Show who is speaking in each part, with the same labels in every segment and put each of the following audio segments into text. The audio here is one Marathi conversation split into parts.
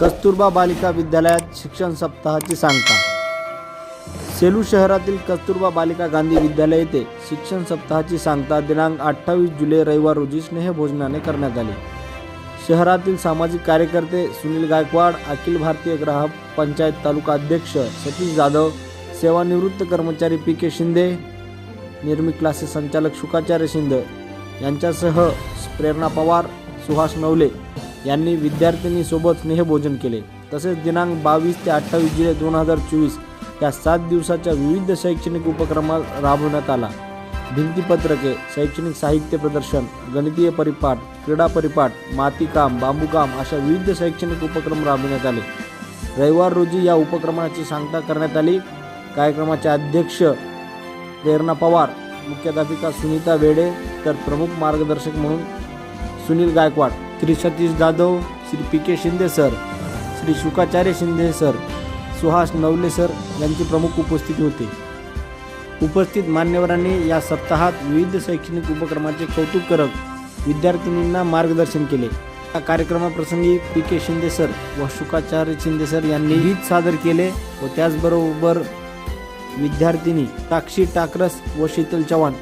Speaker 1: कस्तुरबा बालिका विद्यालयात शिक्षण सप्ताहाची सांगता. सेलू शहरातील कस्तुरबा बालिका गांधी विद्यालय येथे शिक्षण सप्ताहाची सांगता दिनांक अठ्ठावीस जुलै रविवार रोजी स्नेहभोजनाने करण्यात आली. शहरातील सामाजिक कार्यकर्ते सुनील गायकवाड अखिल भारतीय ग्राहक पंचायत तालुका अध्यक्ष सतीश जाधव सेवानिवृत्त कर्मचारी P K Shinde Nirmi classes संचालक शुकाचार्य शिंदे यांच्यासह प्रेरणा पवार सुहास नवले यांनी विद्यार्थिनीसोबत स्नेहभोजन केले. तसेच दिनांक बावीस ते अठ्ठावीस जुलै दोन हजार चोवीस या सात दिवसाच्या विविध शैक्षणिक उपक्रमात राबवण्यात आला. भिंतीपत्रके शैक्षणिक साहित्य प्रदर्शन गणितीय परिपाठ क्रीडा परिपाठ मातीकाम बांबूकाम अशा विविध शैक्षणिक उपक्रम राबविण्यात आले. रविवार रोजी या उपक्रमाची सांगता करण्यात आली. कार्यक्रमाचे अध्यक्ष प्रेरणा पवार मुख्याध्यापिका सुनीता वेडे तर प्रमुख मार्गदर्शक म्हणून Sunil Gaikwad. Shri Satish Jadhav Shri P K Shinde sir Shri Shukacharya Shinde sir Suhas Navale sir यांची प्रमुख उपस्थिती होती. उपस्थित मान्यवरांनी या सप्ताहात विविध शैक्षणिक उपक्रमाचे कौतुक करत विद्यार्थिनींना मार्गदर्शन केले. या कार्यक्रमाप्रसंगी पी के शिंदे सर व शुकाचार्य शिंदे सर यांनी गीत सादर केले व त्याचबरोबर विद्यार्थिनी साक्षी टाकरस व शीतल चव्हाण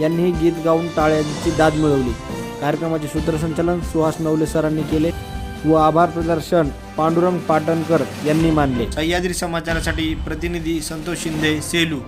Speaker 1: यांनीही गीत गाऊन टाळ्यांची दाद मिळवली. कार्यक्रमाचे सूत्रसंचालन सुहास नवले सरांनी केले व आभार प्रदर्शन पांडुरंग पाटणकर यांनी मानले. सह्याद्री समाचारासाठी प्रतिनिधी संतोष शिंदे सेलू.